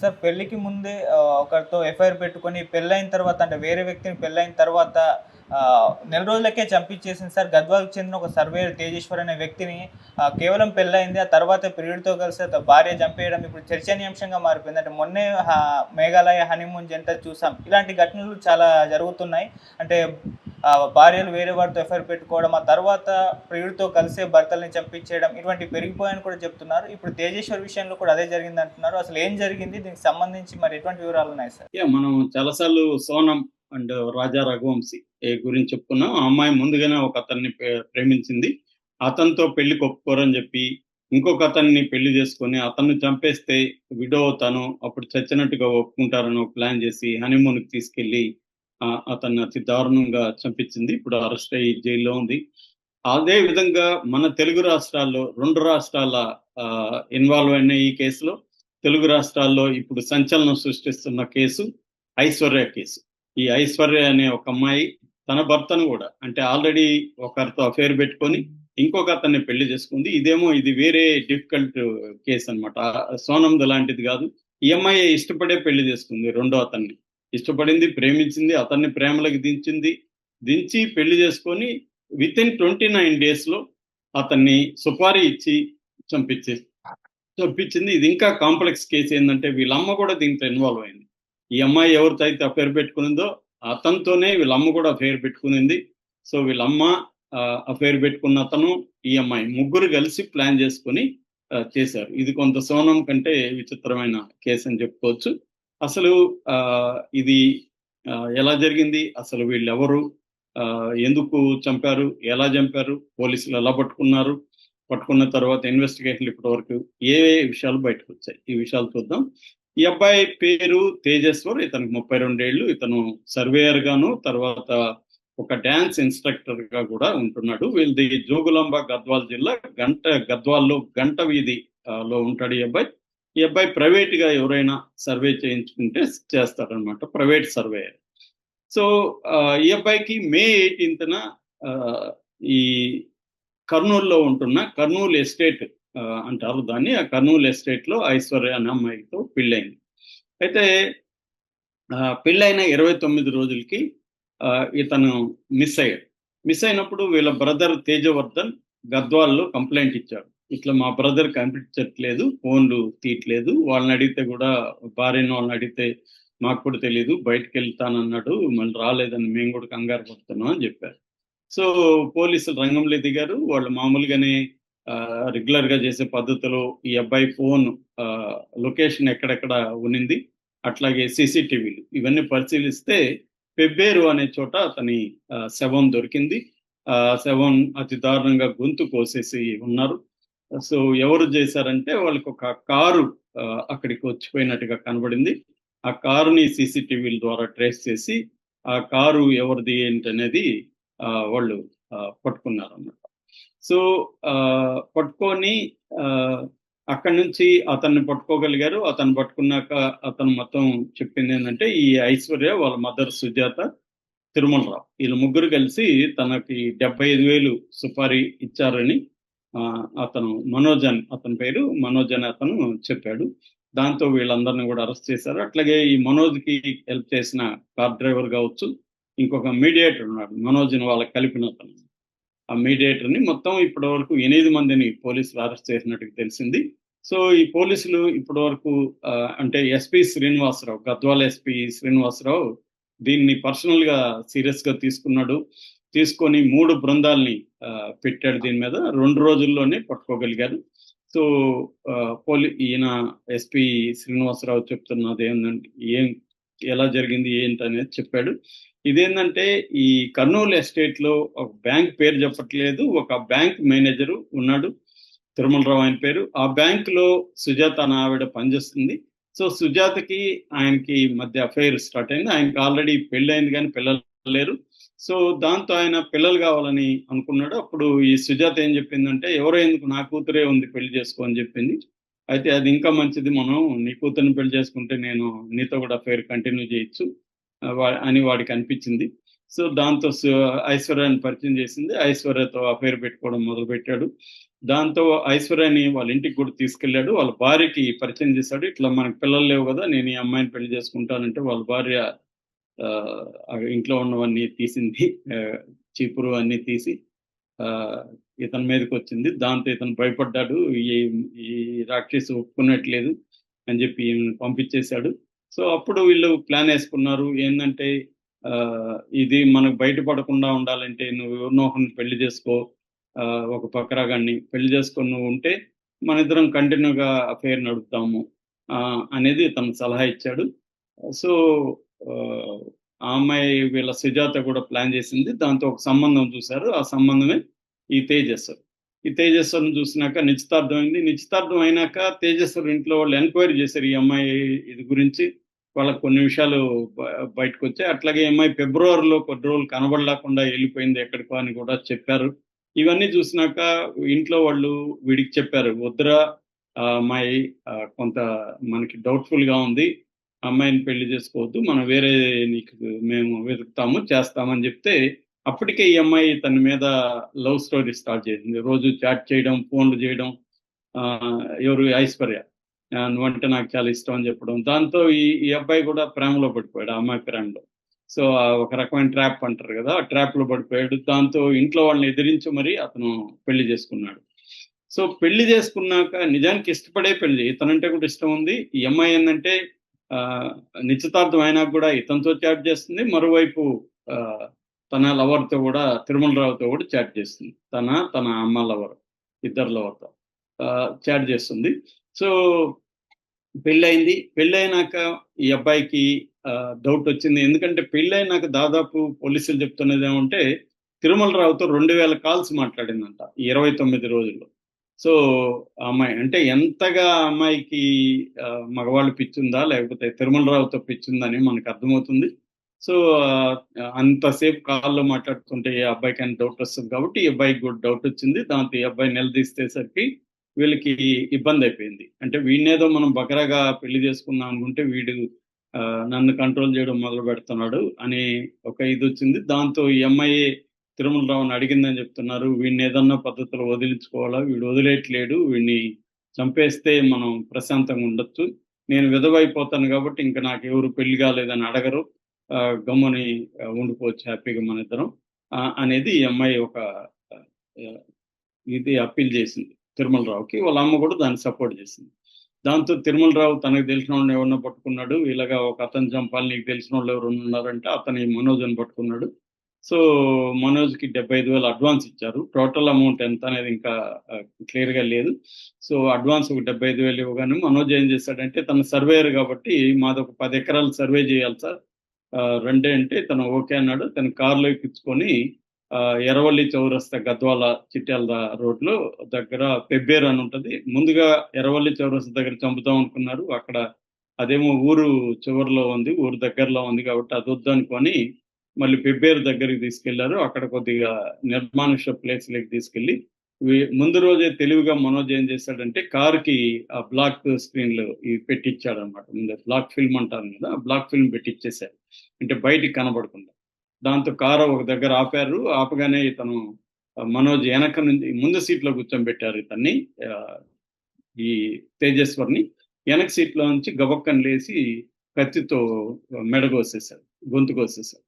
Sir పెళ్ళికి ముందే ఒకరితో ఎఫ్ఐఆర్ పెట్టుకొని పెళ్ళైన తర్వాత అంటే వేరే వ్యక్తిని పెళ్ళైన తర్వాత నెల రోజులకే చంపించేసింది సార్. గద్వాలకు చెందిన ఒక సర్వేయర్ తేజేశ్వర్ అనే వ్యక్తిని కేవలం పెళ్ళైంది. ఆ తర్వాత ప్రియుడితో కలిసి భార్య చంపేయడం ఇప్పుడు చర్చనీయాంశంగా మారిపోయింది. అంటే మొన్నే మేఘాలయ హనీమూన్ జంట చూసాం. ఇలాంటి ఘటనలు చాలా జరుగుతున్నాయి. అంటే భార్యలు వేరే వారితో ఎఫ్ఐఆర్ పెట్టుకోవడం ఆ తర్వాత ప్రియుడితో కలిసే భర్తల్ని చంపించేయడం ఇటువంటి పెరిగిపోయాయని కూడా చెప్తున్నారు. ఇప్పుడు తేజేశ్వర్ విషయంలో కూడా అదే జరిగింది అంటున్నారు అసలు ఏం జరిగింది? దీనికి సంబంధించి మరి ఎటువంటి వివరాలు ఉన్నాయి సార్? మనం చాలాసార్లు సోనం అండ్ రాజా రఘువంశీ గురించి చెప్పుకున్నాం. ఆ అమ్మాయి ముందుగానే ఒక అతన్ని ప్రేమించింది. అతనితో పెళ్ళి కొప్పుకోరని చెప్పి ఇంకొక అతన్ని పెళ్ళి చేసుకొని అతన్ని చంపేస్తే విడో అవుతాను అప్పుడు చచ్చినట్టుగా ఒప్పుకుంటారని ప్లాన్ చేసి హనీమూన్కి తీసుకెళ్ళి అతన్ని అతి దారుణంగా చంపించింది. ఇప్పుడు అరెస్ట్ అయ్యి జైల్లో ఉంది. అదే విధంగా మన తెలుగు రాష్ట్రాల్లో రెండు రాష్ట్రాల ఇన్వాల్వ్ అయిన ఈ కేసులో తెలుగు రాష్ట్రాల్లో ఇప్పుడు సంచలనం సృష్టిస్తున్న కేసు ఐశ్వర్య కేసు. ఈ ఐశ్వర్య అనే ఒక అమ్మాయి తన భర్తను కూడా అంటే ఆల్రెడీ ఒకరితో అఫేర్ పెట్టుకొని ఇంకొక అతన్ని పెళ్ళి చేసుకుంది. ఇదేమో ఇది వేరే డిఫికల్ట్ కేసు అనమాట సోనంద లాంటిది కాదు. ఈ అమ్మాయి ఇష్టపడే పెళ్ళి చేసుకుంది రెండో అతన్ని. ఇష్టపడింది ప్రేమించింది అతన్ని ప్రేమలకు దించింది దించి పెళ్ళి చేసుకొని విత్ ఇన్ ట్వంటీ నైన్ డేస్లో అతన్ని సుపారీ ఇచ్చి చంపించే చంపించింది. ఇది ఇంకా కాంప్లెక్స్ కేసు ఏంటంటే వీళ్ళమ్మ కూడా దీంట్లో ఇన్వాల్వ్ అయింది. ఈ అమ్మాయి ఎవరితో అయితే అఫేర్ పెట్టుకునిందో అతనితోనే వీళ్ళమ్మ కూడా అఫేర్ పెట్టుకునింది. సో వీళ్ళమ్మ అఫేర్ పెట్టుకున్న అతను ఈ అమ్మాయి ముగ్గురు కలిసి ప్లాన్ చేసుకొని చేశారు. ఇది కొంత సోనం కంటే విచిత్రమైన కేసు అని చెప్పుకోవచ్చు. అసలు ఆ, ఇది ఆ, ఎలా జరిగింది? అసలు వీళ్ళు ఎవరు ఆ, ఎందుకు చంపారు? ఎలా చంపారు? పోలీసులు ఎలా పట్టుకున్నారు? పట్టుకున్న తర్వాత ఇన్వెస్టిగేషన్లు ఇప్పటి వరకు ఏ ఏ విషయాలు బయటకు వచ్చాయి ఈ విషయాలు చూద్దాం. ఈ అబ్బాయి పేరు తేజేశ్వర్ ఇతనికి ముప్పై రెండేళ్ళు ఇతను సర్వేయర్ గాను తర్వాత ఒక డాన్స్ ఇన్స్ట్రక్టర్గా కూడా ఉంటున్నాడు. వీళ్ళది జోగులాంబ గద్వాల్ జిల్లా. గంట గద్వాల్లో గంట వీధి లో ఉంటాడు ఈ అబ్బాయి. ఈ అబ్బాయి ప్రైవేట్గా ఎవరైనా సర్వే చేయించుకుంటే చేస్తారనమాట ప్రైవేట్ సర్వేయర్ సో ఈ అబ్బాయికి మే ఎయిటీన్త్న ఈ కర్నూలులో ఉంటున్న కర్నూలు ఎస్టేట్ అంటారు దాన్ని. ఆ కర్నూలు ఎస్టేట్లో ఐశ్వర్య అనే అమ్మాయితో పెళ్ళైంది. అయితే పెళ్ళైన ఇరవై తొమ్మిది రోజులకి ఇతను మిస్ అయ్యాడు. మిస్ అయినప్పుడు వీళ్ళ బ్రదర్ తేజవర్ధన్ గద్వాల్లో కంప్లైంట్ ఇచ్చాడు. ఇట్లా మా బ్రదర్ కనిపించట్లేదు ఫోన్లు తీయట్లేదు. వాళ్ళని అడిగితే కూడా భార్యను వాళ్ళని అడిగితే మాకు కూడా తెలియదు బయటకు వెళ్తానన్నాడు మళ్ళీ రాలేదని మేము కూడా కంగారు పడుతున్నాం అని చెప్పారు. సో పోలీసులు రంగంలో దిగారు. వాళ్ళు మామూలుగానే రెగ్యులర్గా చేసే పద్ధతిలో ఈ అబ్బాయి ఫోన్ లొకేషన్ ఎక్కడెక్కడ ఉన్నింది అట్లాగే సీసీటీవీలు ఇవన్నీ పరిశీలిస్తే పెబ్బేరు అనే చోట అతని శవం దొరికింది. ఆ శవం అతి దారుణంగా గొంతు కోసేసి ఉన్నారు. సో ఎవరు చేశారంటే వాళ్ళకి ఒక కారు అక్కడికి వచ్చిపోయినట్టుగా కనబడింది. ఆ కారుని సీసీటీవీల ద్వారా ట్రేస్ చేసి ఆ కారు ఎవరిది ఏంటనేది ఆ, వాళ్ళు పట్టుకున్నారు అన్నమాట సో ఆ, పట్టుకొని ఆ, అక్కడి నుంచి అతన్ని పట్టుకోగలిగారు. అతను పట్టుకున్నాక అతను మొత్తం చెప్పింది ఏంటంటే ఈ ఐశ్వర్య వాళ్ళ మదర్ సుజాత తిరుమలరావు. వీళ్ళు ముగ్గురు కలిసి తనకి డెబ్బై ఐదు వేలు సుపారీ ఇచ్చారని అతను మనోజన్ అతని పేరు మనోజ్ అని అతను చెప్పాడు. దాంతో వీళ్ళందరినీ కూడా అరెస్ట్ చేశారు. అట్లాగే ఈ మనోజ్కి హెల్ప్ చేసిన కార్ డ్రైవర్ కావచ్చు ఇంకొక మీడియేటర్ ఉన్నాడు మనోజ్ని వాళ్ళకి కలిపిన అతను. ఆ మీడియేటర్ని మొత్తం ఇప్పటి వరకు ఎనిమిది మందిని పోలీసులు అరెస్ట్ చేసినట్టుగా తెలిసింది. సో ఈ పోలీసులు ఇప్పటి వరకు అంటే ఎస్పి శ్రీనివాసరావు గద్వాల ఎస్పి శ్రీనివాసరావు దీన్ని పర్సనల్గా సీరియస్గా తీసుకున్నాడు. తీసుకొని మూడు బృందాల్ని పెట్టాడు దీని మీద. రెండు రోజుల్లోనే పట్టుకోగలిగారు. సో పోలీ ఈయన ఎస్పి శ్రీనివాసరావు చెప్తున్నది ఏంటంటే ఏం ఎలా జరిగింది ఏంటి అనేది చెప్పాడు. ఇదేంటంటే ఈ కర్నూలు ఎస్టేట్లో ఒక బ్యాంక్ పేరు చెప్పట్లేదు. ఒక బ్యాంక్ మేనేజరు ఉన్నాడు. తిరుమలరావు ఆయన పేరు. ఆ బ్యాంకులో సుజాత అని ఆవిడ పనిచేస్తుంది. సో సుజాతకి ఆయనకి మధ్య అఫైర్ స్టార్ట్ అయింది. ఆయనకి ఆల్రెడీ పెళ్ళి అయింది కానీ పిల్లలు లేరు. సో దాంతో ఆయన పిల్లలు కావాలని అనుకున్నాడు. అప్పుడు ఈ సుజాత ఏం చెప్పిందంటే ఎవరో ఎందుకు నా కూతురే ఉంది పెళ్ళి చేసుకో అని చెప్పింది. అయితే అది ఇంకా మంచిది మనం నీ కూతుర్ని పెళ్ళి చేసుకుంటే నేను నీతో కూడా అఫైర్ కంటిన్యూ చేయొచ్చు అని వాడికి అనిపించింది. సో దాంతో సు- ఐశ్వర్యాన్ని పరిచయం చేసింది. ఐశ్వర్యతో అఫైర్ పెట్టుకోవడం మొదలు పెట్టాడు దాంతో ఐశ్వర్యని వాళ్ళ ఇంటికి కూడా తీసుకెళ్ళాడు. వాళ్ళ భార్యకి పరిచయం చేశాడు. ఇట్లా మనకి పిల్లలు లేవు కదా నేను ఈ అమ్మాయిని పెళ్ళి చేసుకుంటానంటే వాళ్ళ భార్య ఇంట్లో ఉన్నవన్నీ తీసింది చీపురు అన్ని తీసి ఆ, ఇతని మీదకి వచ్చింది. దాంతో ఇతను భయపడ్డాడు ఈ ఈ రాక్షసి ఒప్పుకున్నట్లేదు అని చెప్పి పంపించేశాడు. సో అప్పుడు వీళ్ళు ప్లాన్ వేసుకున్నారు ఏంటంటే ఆ, ఇది మనకు బయటపడకుండా ఉండాలంటే నువ్వు ఎవరినో పెళ్ళి చేసుకో ఆ, ఒక పక్కరాగాన్ని పెళ్ళి చేసుకొని నువ్వు ఉంటే మన ఇద్దరం కంటిన్యూగా అఫేర్ నడుపుతాము ఆ, అనేది తను సలహా ఇచ్చాడు. సో ఆ, అమ్మాయి వీళ్ళ సుజాత కూడా ప్లాన్ చేసింది. దాంతో ఒక సంబంధం చూశారు. ఆ సంబంధమే ఈ తేజస్వరు ఈ తేజస్వరుని చూసినాక నిశ్చితార్థం అయింది నిశ్చితార్థం అయినాక తేజస్వరు ఇంట్లో వాళ్ళు ఎంక్వైరీ చేశారు ఈ అమ్మాయి ఇది గురించి. వాళ్ళకి కొన్ని విషయాలు బయటకు వచ్చాయి అట్లాగే ఈ అమ్మాయి ఫిబ్రవరిలో కొద్ది రోజులు కనబడలేకుండా వెళ్ళిపోయింది ఎక్కడికో అని కూడా చెప్పారు. ఇవన్నీ చూసినాక ఇంట్లో వాళ్ళు వీడికి చెప్పారు. వద్దురా అమ్మాయి కొంత మనకి డౌట్ఫుల్గా ఉంది. అమ్మాయిని పెళ్ళి చేసుకోవద్దు మనం వేరే నీకు మేము వెతుకుతాము చేస్తామని చెప్తే అప్పటికే ఈ అమ్మాయి తన మీద లవ్ స్టోరీ స్టార్ట్ చేసింది. రోజు చాట్ చేయడం ఫోన్లు చేయడం ఆ, ఎవరు ఐశ్వర్య. ఆ, నువ్వంటే నాకు చాలా ఇష్టం అని చెప్పడం. దాంతో ఈ ఈ అబ్బాయి కూడా ప్రేమలో పడిపోయాడు ఆ అమ్మాయి ప్రేమలో. సో ఆ ఒక రకమైన ట్రాప్ అంటారు కదా ఆ ట్రాప్లో పడిపోయాడు. దాంతో ఇంట్లో వాళ్ళని ఎదిరించి మరి అతను పెళ్ళి చేసుకున్నాడు. సో పెళ్ళి చేసుకున్నాక నిజానికి ఇష్టపడే పెళ్ళి ఇతనంటే కూడా ఇష్టం ఉంది. ఈ అమ్మాయి ఏంటంటే నిశ్చితార్థం అయినా కూడా ఇతనితో చాట్ చేస్తుంది. మరోవైపు తన లవర్తో కూడా తిరుమలరావుతో కూడా చాట్ చేస్తుంది. తన తన అమ్మ లవర్ ఇద్దరు లవర్తో చాట్ చేస్తుంది. సో పెళ్ళయింది. పెళ్ళైనాక ఈ అబ్బాయికి డౌట్ వచ్చింది. ఎందుకంటే పెళ్ళైనాక దాదాపు పోలీసులు చెప్తున్నది ఏమంటే తిరుమలరావుతో రెండు వేల కాల్స్ మాట్లాడిందంట ఈ ఇరవై తొమ్మిది రోజుల్లో. సో అమ్మాయి అంటే ఎంతగా అమ్మాయికి మగవాళ్ళు పిచ్చుందా? లేకపోతే తిరుమలరావుతో పిచ్చుందా మనకు అర్థమవుతుంది. సో అంతసేపు కాల్లో మాట్లాడుతుంటే ఈ అబ్బాయికి అని డౌట్ వస్తుంది కాబట్టి ఈ అబ్బాయికి కూడా డౌట్ వచ్చింది. దాంతో ఈ అబ్బాయి నిలదీసేసరికి వీళ్ళకి ఇబ్బంది అయిపోయింది. అంటే వీడినేదో మనం బకరాగా పెళ్ళి చేసుకుందాం అనుకుంటే వీడు నన్ను కంట్రోల్ చేయడం మొదలు పెడుతున్నాడు అని ఒక ఇది వచ్చింది. దాంతో ఈ అమ్మాయి తిరుమల రావుని అడిగిందని చెప్తున్నారు. వీడిని ఏదన్నా పద్ధతిలో వదిలించుకోవాలా? వీడు వదిలేయట్లేడు వీడిని చంపేస్తే మనం ప్రశాంతంగా ఉండొచ్చు. నేను విధవైపోతాను కాబట్టి ఇంకా నాకు ఎవరు పెళ్ళి కాలేదని అడగరు. ఆ, గమ్ముని ఉండిపోవచ్చు హ్యాపీగా మన ఇద్దరం. ఆ, అనేది ఈ అమ్మాయి ఒక ఇది అప్పీల్ చేసింది తిరుమల రావుకి వాళ్ళ అమ్మ కూడా దాన్ని సపోర్ట్ చేసింది. దాంతో తిరుమల రావు తనకు తెలిసిన వాళ్ళని ఎవరినో పట్టుకున్నాడు. ఇలాగా ఒక అతను చంపాలి నీకు తెలిసిన వాళ్ళు ఎవరు ఉన్నారంటే అతని మనోజ్ని పట్టుకున్నాడు. సో మనోజ్కి డెబ్బై ఐదు వేలు అడ్వాన్స్ ఇచ్చారు. టోటల్ అమౌంట్ ఎంత అనేది ఇంకా క్లియర్గా లేదు. సో అడ్వాన్స్ ఒక డెబ్బై ఐదు వేలు ఇవ్వగానే మనోజ్ ఏం చేశాడంటే తన సర్వేయర్ కాబట్టి మాది ఒక పది ఎకరాలు సర్వే చేయాలి సార్. రెండే అంటే తను ఓకే అన్నాడు. తన కారులో ఎక్కించుకొని ఎరవల్లి చౌరస్తా గద్వాల చిట్యాల రోడ్లో దగ్గర పెబ్బేరు అని ఉంటుంది. ముందుగా ఎరవల్లి చౌరస్తా దగ్గర చంపుదాం అనుకున్నారు. అక్కడ అదేమో ఊరు చివరిలో ఉంది ఊరు దగ్గరలో ఉంది కాబట్టి అది వద్దనుకొని మళ్ళీ పెబ్బేరు దగ్గరికి తీసుకెళ్ళారు. అక్కడ కొద్దిగా నిర్మానుష ప్లేస్లకి తీసుకెళ్ళి ముందు రోజే తెలివిగా మనోజ్ ఏం చేశాడంటే కారుకి ఆ బ్లాక్ స్క్రీన్లు ఇవి పెట్టించాడు అనమాట ముందు బ్లాక్ ఫిల్మ్ అంటారు కదా బ్లాక్ ఫిల్మ్ పెట్టించేశారు అంటే బయటికి కనబడకుండా. దాంతో కారు ఒక దగ్గర ఆపారు. ఆపగానే ఇతను మనోజ్ వెనక నుంచి ముందు సీట్లో కూర్చోబెట్టారు ఇతన్ని ఈ తేజస్వర్ని. వెనక సీట్లో నుంచి గబక్కని లేచి కత్తితో మెడ కోసేశారు గొంతు కోసేశారు.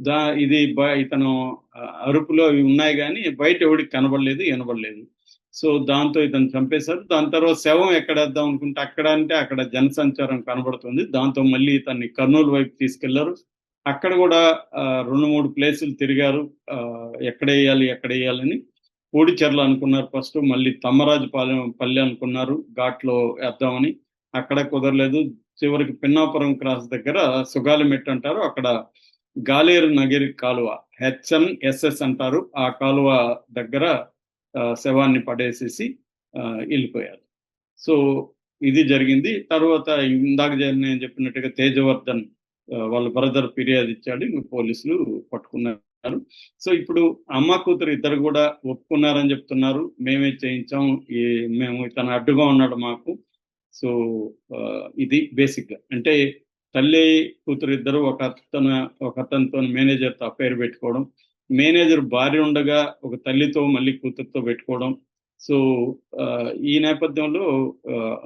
దా ఇది ఇతను అరుపులో అవి ఉన్నాయి కానీ బయట ఎవడికి కనబడలేదు వినబడలేదు. సో దాంతో ఇతను చంపేశారు. దాని తర్వాత శవం ఎక్కడేద్దాం అనుకుంటే అక్కడ అంటే అక్కడ జనసంచారం కనబడుతుంది. దాంతో మళ్ళీ ఇతన్ని కర్నూలు వైపు తీసుకెళ్ళారు. అక్కడ కూడా రెండు మూడు ప్లేసులు తిరిగారు. ఆ, ఎక్కడ వేయాలి ఎక్కడ వేయాలని పూడిచెర్ల అనుకున్నారు ఫస్ట్. మళ్ళీ తమ్మరాజుపాలెం పల్లె అనుకున్నారు. ఘాట్లో వేద్దామని. అక్కడ కుదరలేదు. చివరికి పిన్నాపురం క్రాస్ దగ్గర సుగాలిమెట్ అంటారు. అక్కడ గాలేరు నగిరి కాలువ హెచ్ఎన్ ఎస్ఎస్ అంటారు. ఆ కాలువ దగ్గర శవాన్ని పడేసేసి వెళ్ళిపోయారు. సో ఇది జరిగింది. తర్వాత ఇందాక నేను చెప్పినట్టుగా తేజవర్ధన్ వాళ్ళ బ్రదర్ ఫిర్యాదు ఇచ్చాడు. ఇంక పోలీసులు పట్టుకున్నారు. సో ఇప్పుడు అమ్మ కూతురు ఇద్దరు కూడా ఒప్పుకున్నారని చెప్తున్నారు. మేమే చేయించాం. ఈ మేము ఇతను అడ్డుగా ఉన్నాడు మాకు. సో ఇది బేసిక్గా. అంటే తల్లి కూతురు ఇద్దరు ఒక అతను ఒక అతనితో మేనేజర్తో అఫైర్ పెట్టుకోవడం. మేనేజర్ భార్య ఉండగా ఒక తల్లితో మళ్ళీ కూతురుతో పెట్టుకోవడం. సో ఆ, ఈ నేపథ్యంలో ఆ,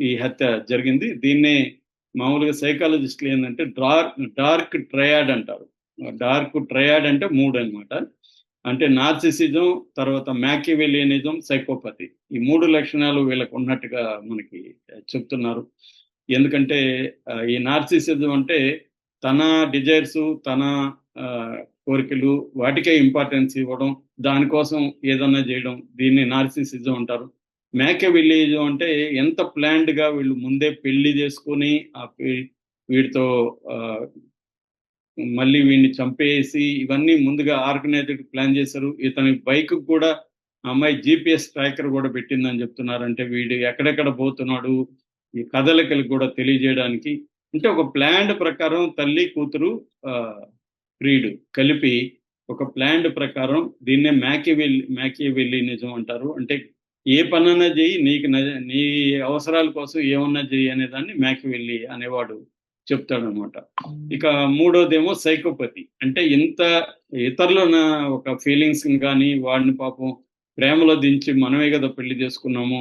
ఈ హత్య జరిగింది. దీన్నే మామూలుగా సైకాలజిస్టులు ఏంటంటే డార్క్ డార్క్ ట్రయాడ్ అంటారు. డార్క్ ట్రయాడ్ అంటే మూడు అన్నమాట. అంటే నార్సిసిజం తర్వాత మ్యాకివెలియనిజం సైకోపతి. ఈ మూడు లక్షణాలు వీళ్ళకు ఉన్నట్టుగా మనకి చెప్తున్నారు. ఎందుకంటే ఈ నార్సిసిజం అంటే తన డిజైర్స్ తన ఆ, కోరికలు వాటికే ఇంపార్టెన్స్ ఇవ్వడం దానికోసం ఏదన్నా చేయడం దీన్ని నార్సిసిజం అంటారు. మ్యాకెవిలిజం అంటే ఎంత ప్లాన్డ్గా వీళ్ళు ముందే పెళ్ళి చేసుకొని ఆ వీడితో ఆ, మళ్ళీ వీడిని చంపేసి ఇవన్నీ ముందుగా ఆర్గనైజ్డ్ ప్లాన్ చేశారు. ఇతని బైక్ కూడా అమ్మాయి జిపిఎస్ ట్రాకర్ కూడా పెట్టిందని చెప్తున్నారు. అంటే వీడు ఎక్కడెక్కడ పోతున్నాడు ఈ కదలికలు కూడా తెలియజేయడానికి అంటే ఒక ప్లాన్డ్ ప్రకారం తల్లి కూతురు ప్రియుడు కలిపి ఒక ప్లాన్డ్ ప్రకారం దీన్నే మ్యాకివెల్ మ్యాకివెల్లినిజం అంటారు. అంటే ఏ పనన్నా చేయి నీకు నీ అవసరాల కోసం ఏమన్నా చేయి అనే దాన్ని మ్యాకివెల్లి అనేవాడు చెప్తాడనమాట. ఇక మూడోదేమో సైకోపతి. అంటే ఇంత ఇతరుల ఒక ఫీలింగ్స్ కానీ వాడిని పాపం ప్రేమలో దించి మనమే కదా పెళ్ళి చేసుకున్నాము